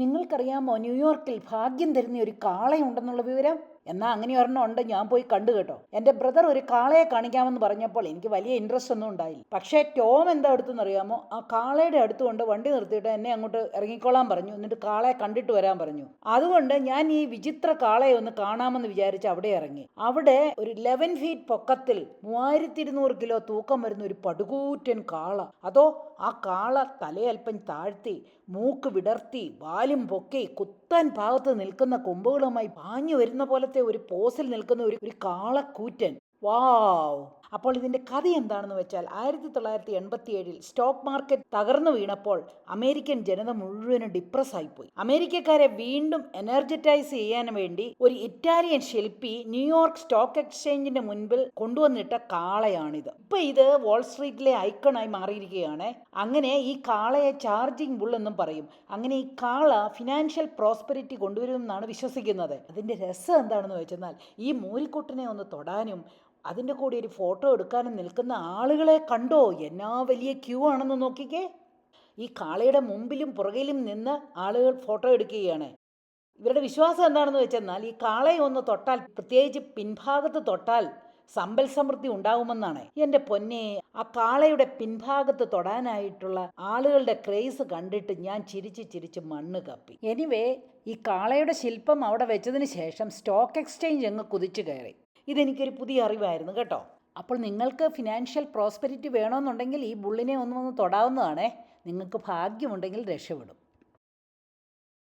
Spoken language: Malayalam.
നിങ്ങൾക്കറിയാമോ ന്യൂയോർക്കിൽ ഭാഗ്യം തരുന്ന ഒരു കാളയുണ്ടെന്നുള്ള വിവരം? എന്നാ അങ്ങനെ ഒരെണ്ണം ഉണ്ട് ഞാൻ പോയി കണ്ടു കേട്ടോ. എന്റെ ബ്രദർ ഒരു കാളയെ കാണിക്കാമെന്ന് പറഞ്ഞപ്പോൾ എനിക്ക് വലിയ ഇൻട്രസ്റ്റ് ഒന്നും ഉണ്ടായില്ല. പക്ഷേ ടോം എന്താ അടുത്തെന്ന് അറിയാമോ? ആ കാളയുടെ അടുത്ത് കൊണ്ട് വണ്ടി നിർത്തിയിട്ട് എന്നെ അങ്ങോട്ട് ഇറങ്ങിക്കോളാൻ പറഞ്ഞു. എന്നിട്ട് കാളയെ കണ്ടിട്ട് വരാൻ പറഞ്ഞു. അതുകൊണ്ട് ഞാൻ ഈ വിചിത്ര കാളയെ ഒന്ന് കാണാമെന്ന് വിചാരിച്ച് അവിടെ ഇറങ്ങി. അവിടെ ഒരു ലെവൻ ഫീറ്റ് പൊക്കത്തിൽ മൂവായിരത്തി ഇരുന്നൂറ് കിലോ തൂക്കം വരുന്ന ഒരു പടുകൂറ്റൻ കാള. അതോ ആ കാള തലയൽപ്പം താഴ്ത്തി മൂക്ക് വിടർത്തി വാലും പൊക്കി കുത്താൻ ഭാഗത്ത് നിൽക്കുന്ന കൊമ്പുകളുമായി പാഞ്ഞു വരുന്ന ഒരു പോസിൽ നിൽക്കുന്ന ഒരു ഒരു കാളക്കൂറ്റൻ. വാവ് അപ്പോൾ ഇതിന്റെ കഥ എന്താണെന്ന് വെച്ചാൽ ആയിരത്തി തൊള്ളായിരത്തി എൺപത്തി ഏഴിൽ സ്റ്റോക്ക് മാർക്കറ്റ് തകർന്നു വീണപ്പോൾ അമേരിക്കൻ ജനത മുഴുവനും ഡിപ്രസ് ആയിപ്പോയി. അമേരിക്കക്കാരെ വീണ്ടും എനർജറ്റൈസ് ചെയ്യാൻ വേണ്ടി ഒരു ഇറ്റാലിയൻ ശില്പി ന്യൂയോർക്ക് സ്റ്റോക്ക് എക്സ്ചേഞ്ചിന്റെ മുൻപിൽ കൊണ്ടുവന്നിട്ട കാളയാണിത്. ഇപ്പൊ ഇത് വാൾസ്ട്രീറ്റിലെ ഐക്കണായി മാറിയിരിക്കുകയാണ്. അങ്ങനെ ഈ കാളയെ ചാർജിംഗ് ബുൾ എന്നും പറയും. അങ്ങനെ ഈ കാള ഫിനാൻഷ്യൽ പ്രോസ്പെരിറ്റി കൊണ്ടുവരുമെന്നാണ് വിശ്വസിക്കുന്നത്. അതിന്റെ രസം എന്താണെന്ന് വെച്ചെന്നാൽ ഈ മൂരിക്കുട്ടിനെ ഒന്ന് തൊടാനും അതിന്റെ കൂടെ ഒരു ഫോട്ടോ എടുക്കാനും നിൽക്കുന്ന ആളുകളെ കണ്ടോ? എന്നാ വലിയ ക്യൂ ആണെന്ന് നോക്കിക്കേ. ഈ കാളയുടെ മുമ്പിലും പുറകിലും നിന്ന് ആളുകൾ ഫോട്ടോ എടുക്കുകയാണ്. ഇവരുടെ വിശ്വാസം എന്താണെന്ന് വെച്ചെന്നാൽ ഈ കാളയെ ഒന്ന് തൊട്ടാൽ പ്രത്യേകിച്ച് പിൻഭാഗത്ത് തൊട്ടാൽ സമ്പൽ സമൃദ്ധി ഉണ്ടാവുമെന്നാണ്. എന്റെ പൊന്നെ ആ കാളയുടെ പിൻഭാഗത്ത് തൊടാനായിട്ടുള്ള ആളുകളുടെ ക്രേസ് കണ്ടിട്ട് ഞാൻ ചിരിച്ച് ചിരിച്ച് മണ്ണ് കപ്പി. എനിവേ ഈ കാളയുടെ ശില്പം അവിടെ വെച്ചതിന് ശേഷം സ്റ്റോക്ക് എക്സ്ചേഞ്ച് അങ്ങ് കുതിച്ചു കയറി. ഇതെനിക്കൊരു പുതിയ അറിവായിരുന്നു കേട്ടോ. അപ്പോൾ നിങ്ങൾക്ക് ഫിനാൻഷ്യൽ പ്രോസ്പെരിറ്റി വേണമെന്നുണ്ടെങ്കിൽ ഈ ബുള്ളിനെ ഒന്നൊന്ന് തൊടാവുന്നതാണേ. നിങ്ങൾക്ക് ഭാഗ്യമുണ്ടെങ്കിൽ രക്ഷപ്പെടും.